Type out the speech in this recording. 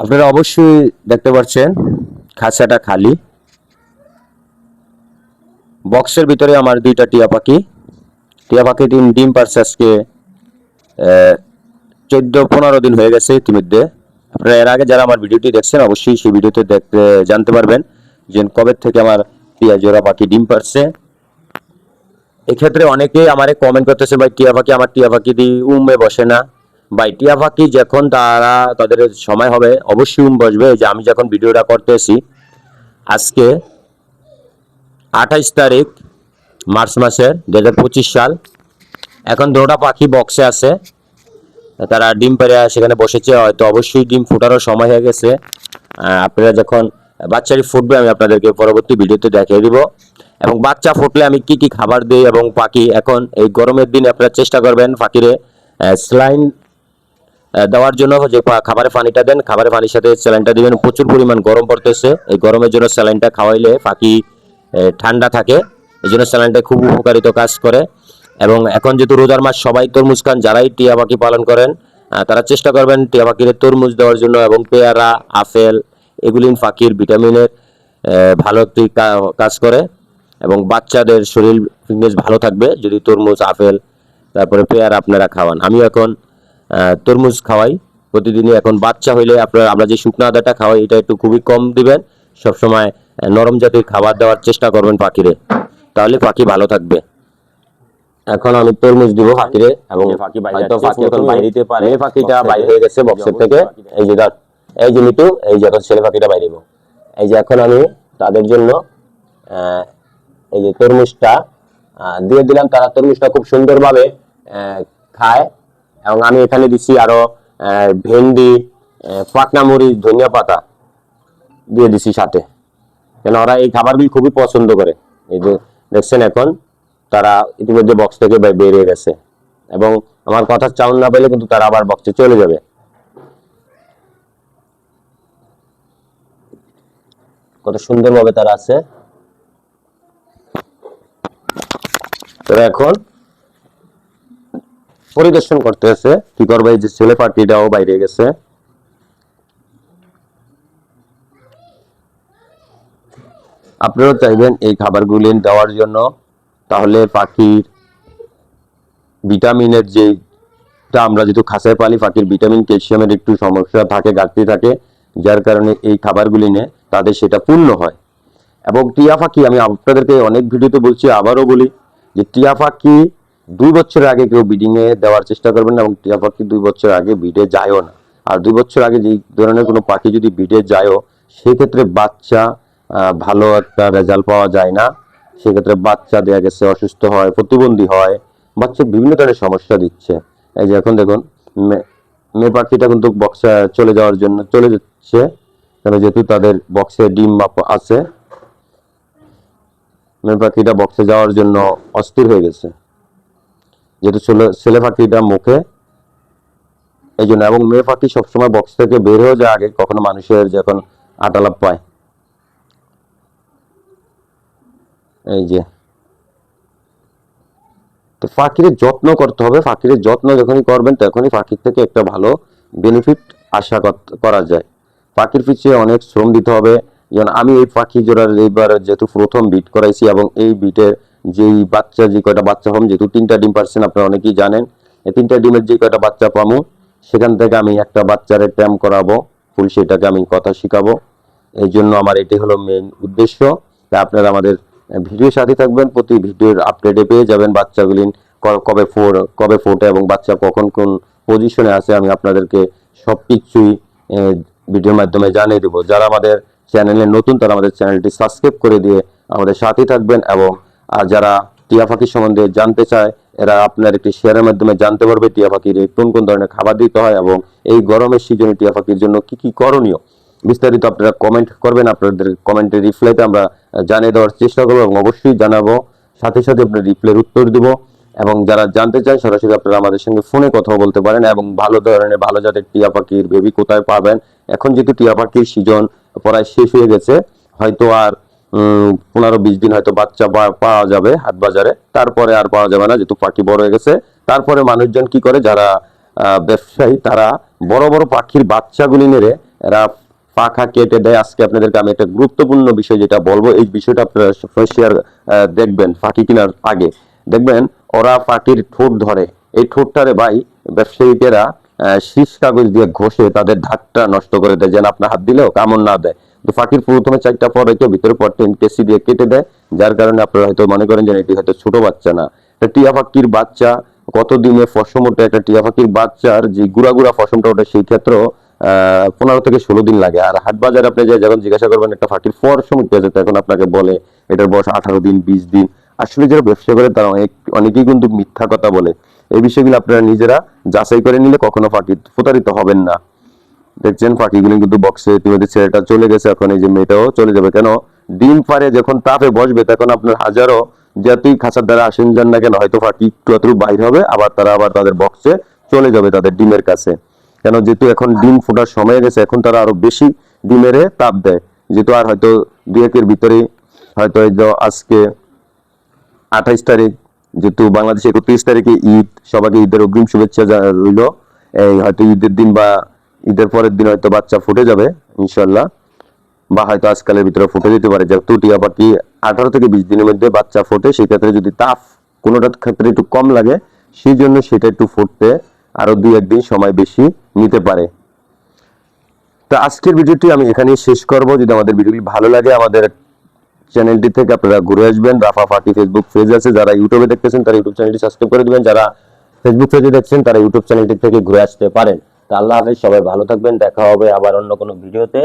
আপনারা অবশ্যই দেখতে পাচ্ছেন, খাঁচাটা খালি। বক্সের ভিতরে আমার দুইটা টিয়া পাখি। টিয়া পাখি ডিম ডিম পারছে আজকে চোদ্দ, পনেরো দিন হয়ে গেছে ইতিমধ্যে। আপনারা এর আগে যারা আমার ভিডিওটি দেখছেন, অবশ্যই সেই ভিডিওতে দেখতে, জানতে পারবেন যে কবে থেকে আমার টিয়া জোড়া পাখি ডিম পারছে। এক্ষেত্রে অনেকেই আমারে কমেন্ট করতেছে, ভাই, টিয়া পাখি, আমার টিয়া পাখি দি উমে বসে না। ভাই টিয়া পাখি যখন তারা তাদের সময় হবে, অবশ্যই বসবে। যে আমি যখন ভিডিওটা করতেছি, আজকে আঠাইশ তারিখ, মার্চ মাসের দু হাজার পঁচিশ সাল। এখন দুটা পাখি বক্সে আছে। তারা ডিম পেরে সেখানে বসেছে, হয়তো অবশ্যই ডিম ফোটারও সময় হয়ে গেছে। আপনারা যখন বাচ্চাটি ফুটবে, আমি আপনাদেরকে পরবর্তী ভিডিওতে দেখিয়ে দিব। এবং বাচ্চা ফুটলে আমি কি কি খাবার দিই এবং পাখি, এখন এই গরমের দিনে আপনারা চেষ্টা করবেন পাখিরে স্লাইন দেওয়ার জন্য যে খাবারের পানিটা দেন, খাবারের পানির সাথে স্যালাইনটা দিবেন। প্রচুর পরিমাণ গরম পড়তেছে। এই গরমের জন্য স্যালাইনটা খাওয়াইলে পাখি ঠান্ডা থাকে। এই জন্য স্যালাইনটা খুব উপকারিত কাজ করে। এবং এখন যেহেতু রোজার মাস, সবাই তরমুজ খান, যারাই টিয়া পাখি পালন করেন তারা চেষ্টা করবেন টিয়া পাখিরে তরমুজ দেওয়ার জন্য এবং পেয়ারা, আপেল, এগুলি পাখির ভিটামিনের ভালো একটি কাজ করে। এবং বাচ্চাদের শরীর ফিটনেস ভালো থাকবে যদি তরমুজ, আপেল, তারপরে পেয়ারা আপনারা খাওয়ান। আমি এখন তরমুজ খাওয়াই। প্রতিদিনই এখন বাচ্চা হইলে আপনার আমরা যে শুকনো আদাটা খাওয়াই এটা একটু খুবই কম দিবেন। সবসময় নরম জাতির খাবার দেওয়ার চেষ্টা করবেন পাখিরে। তাহলে পাখি ভালো থাকবে। এখন আমি তরমুজ দিব পাখিরে এবং হয়তো এখন বাইরে দিতে পারে। পাখিটা বাইরে হয়ে গেছে বক্সের থেকে। এই যে ধর এই যে মিটু এই যে এখন ছেলে পাখিটা বাইরে দিব। এই যে এখন আমি তাদের জন্য এই যে তরমুজটা দিয়ে দিলাম। তারা তরমুজটা খুব সুন্দরভাবে খায়। এবং আমি এখানে দিচ্ছি আরও ভেন্ডি পাকনা মরিচ, ধনিয়া পাতা দিয়ে দিছি সাথে। কেন ওরা এই খাবারগুলি খুবই পছন্দ করে। এই যে দেখছেন এখন, তারা ইতিমধ্যে বক্স থেকে বেরিয়ে গেছে। এবং আমার কথা চাউন না পেলে কিন্তু তারা আবার বক্সে চলে যাবে। কত সুন্দরভাবে তারা আছে। তারা এখন পরিদর্শন করতে আছে কি করবে যে ছেলে পার্টিটাও বাইরে গেছে। আপনারাও চাইবেন এই খাবারগুলি দেওয়ার জন্য। তাহলে পাখির ভিটামিনের যে আমরা যেহেতু খাসায় পালি পাখির ভিটামিন, ক্যালসিয়ামের একটু সমস্যা থাকে, ঘাটতি থাকে, যার কারণে এই খাবারগুলি নিয়ে তাদের সেটা পূর্ণ হয়। এবং টিয়া পাখি আমি আপনাদেরকে অনেক ভিডিওতে বলছি, আবারও বলি যে টিয়া পাখি দুই বছর আগে কেউ বিডিং এ দেওয়ার চেষ্টা করবেন না এবং টিয়া পাখি দুই বছর আগে বিডে যায়ও না। আর দুই বছর আগে যেই ধরনের কোনো পাখি যদি বিডে যায়ও, সেক্ষেত্রে বাচ্চা ভালো একটা রেজাল্ট পাওয়া যায় না। সেক্ষেত্রে বাচ্চা দেয়া গেছে অসুস্থ হয়, প্রতিবন্ধী হয়, বাচ্চা বিভিন্ন ধরনের সমস্যা দিচ্ছে। এই যে এখন দেখুন, মে- মেয়ে পাখিটা কিন্তু বক্সে চলে যাওয়ার জন্য, চলে যাচ্ছে। কেন যেহেতু তাদের বক্সে ডিম মাপ আছে মেয়ে পাখিটা বক্সে যাওয়ার জন্য অস্থির হয়ে গেছে। যেহেতু ছেলে পাখিটা মুখে এই জন্য এবং মেয়ে পাখি সবসময় বক্স থেকে বের হয়ে যায় আগে, কখনো মানুষের যখন আটালাপ পায়। এই যে। তো পাখির যত্ন করতে হবে। পাখির যত্ন যখনই করবেন, তখনই পাখির থেকে একটা ভালো বেনিফিট আশা কর- করা যায়। পাখির পিছিয়ে অনেক শ্রম দিতে হবে। যেমন আমি এই পাখি জোড়ার এইবার যেহেতু প্রথম বিট করাইছি এবং এই বিটের যেই বাচ্চা, যে কয়টা বাচ্চা পাম যেহেতু তিনটা ডিম পারছেন আপনারা অনেকেই জানেন, এই তিনটা ডিমের যে কয়টা বাচ্চা পামু সেখান থেকে আমি একটা বাচ্চারে ট্যাম করাবো, ফুল সেটাকে আমি কথা শিখাবো। এই জন্য আমার এটি হলো মেন উদ্দেশ্য। আপনারা আমাদের ভিডিওর সাথে থাকবেন, প্রতি ভিডিওর আপডেটে পেয়ে যাবেন বাচ্চাগুলি কবে ফোর কবে ফোটে এবং বাচ্চা কখন কোন পজিশনে আছে, আমি আপনাদেরকে সব কিছুই ভিডিওর মাধ্যমে জানিয়ে দেবো। যারা আমাদের চ্যানেলে নতুন, তারা আমাদের চ্যানেলটি সাবস্ক্রাইব করে দিয়ে আমাদের সাথে থাকবেন এবং আর যারা টিয়া পাখি সম্বন্ধে জানতে চায়, এরা আপনার একটি শেয়ারের মাধ্যমে জানতে পারবে টিয়া পাখির কোন কোন ধরনের খাবার দিতে হয় এবং এই গরমের সিজনে টিয়া পাখির জন্য কি কি করণীয়। বিস্তারিত আপনারা কমেন্ট করবেন, আপনাদের কমেন্টের রিপ্লাইতে আমরা জানিয়ে দেওয়ার চেষ্টা করব এবং অবশ্যই জানাব। সাথে সাথে আপনার রিপ্লাইয়ের উত্তর দিব এবং যারা জানতে চান সরাসরি আপনারা আমাদের সঙ্গে ফোনে কথা বলতে পারেন এবং ভালো ধরনের, ভালো জাতের টিয়া পাখির বেবি কোথায় পাবেন। এখন যেহেতু টিয়া পাখির সিজন প্রায় শেষ হয়ে গেছে, হয়তো আর পনেরো বিশ দিন হয়তো বাচ্চা পাওয়া যাবে হাট বাজারে। তারপরে আর পাওয়া যাবে না, যেহেতু পাখি বড় হয়ে গেছে। তারপরে মানুষজন কি করে, যারা ব্যবসায়ী, তারা বড় বড় পাখির বাচ্চাগুলি নেড়ে, এরা পাখা কেটে দেয়। আজকে আপনাদেরকে আমি একটা গুরুত্বপূর্ণ বিষয় যেটা বলব, এই বিষয়টা আপনারা শেয়ার দেখবেন ফাঁকি কেনার আগে। দেখবেন, ওরা পাখির ঠোঁট ধরে। এই ঠোঁটটারে ভাই ব্যবসায়ীকেরা শীষ কাগজ দিয়ে ঘষে তাদের ধাকটা নষ্ট করে দেয়, যেন আপনার হাত দিলেও কামড় না দেয়। তো পাখির প্রথমে চারটা পর রেখে ভিতরে পর টেন কেসি দিয়ে কেটে দেয়, যার কারণে আপনারা হয়তো মনে করেন যে এটি হয়তো ছোট বাচ্চা না। টিয়া পাখির বাচ্চা কত দিনে ফসম ওঠে একটা টিয়া পাখির বাচ্চার যে গুড়া গুড়া ফসমটা ওঠে, সেই ক্ষেত্রেও পনেরো থেকে ষোলো দিন লাগে। আর হাট বাজারে আপনি যে যখন জিজ্ঞাসা করবেন, একটা পাখির ফসম উঠে যেতে এখন আপনাকে বলে, এটার বয়স আঠারো দিন, বিশ দিন। আসলে যারা ব্যবসা করে, তারা অনেক, অনেকেই কিন্তু মিথ্যা কথা বলে। এই বিষয়গুলো আপনারা নিজেরা যাচাই করে নিলে কখনো ফাঁকি প্রতারিত হবেন না। দেখছেন, পাখিগুলো কিন্তু বক্সে ইতিমধ্যে ছেলেটা চলে গেছে, এখন এই যে মেয়েটাও চলে যাবে। কেন? ডিম পারে যখন তাপে বসবে, তখন আপনার হাজারো যতই খাঁচার দ্বারা আসেন যান না কেন? হয়তো পাখি একটু একটু বাইর হবে, আবার তারা আবার তাদের বক্সে চলে যাবে তাদের ডিমের কাছে। কেন? যেহেতু এখন ডিম ফোটার সময় গেছে, এখন তারা আরও বেশি ডিমেরে তাপ দেয়। যেহেতু আর হয়তো দুই একের ভিতরে, হয়তো আজকে আঠাইশ তারিখ, যেহেতু বাংলাদেশে একত্রিশ তারিখে ঈদ, সবাইকে ঈদের অগ্রিম শুভেচ্ছা রইল। এই হয়তো ঈদের দিন বা ঈদের পরের দিন হয়তো বাচ্চা ফুটে যাবে ইনশাল্লাহ বা হয়তো আজকালের ভিতরে ফুটে যেতে পারে যেহেতু টিয়া পাখি আঠারো থেকে বিশ দিনের মধ্যে বাচ্চা ফোটে সেই ক্ষেত্রে যদি তাপ কোনোটার ক্ষেত্রে একটু কম লাগে, সেই জন্য সেটা একটু ফুটতে আরও দুই একদিন সময় বেশি নিতে পারে। তো আজকের ভিডিওটি আমি এখানেই শেষ করব। যদি আমাদের ভিডিওটি ভালো লাগে, আমাদের চ্যানেলটি থেকে আপনারা ঘুরে আসবেন। রাফা ফাকি ফেসবুক পেজ আছে, যারা ইউটিউবে দেখতেছেন, তারা ইউটিউব চ্যানেলটি সাবস্ক্রাইব করে দিবেন। যারা ফেসবুক পেজে দেখছেন, তারা ইউটিউব চ্যানেলটি থেকে ঘুরে আসতে পারেন। আল্লাহ হাফেজ সবাই ভালো থাকবেন দেখা হবে আবার অন্য কোনো ভিডিওতে।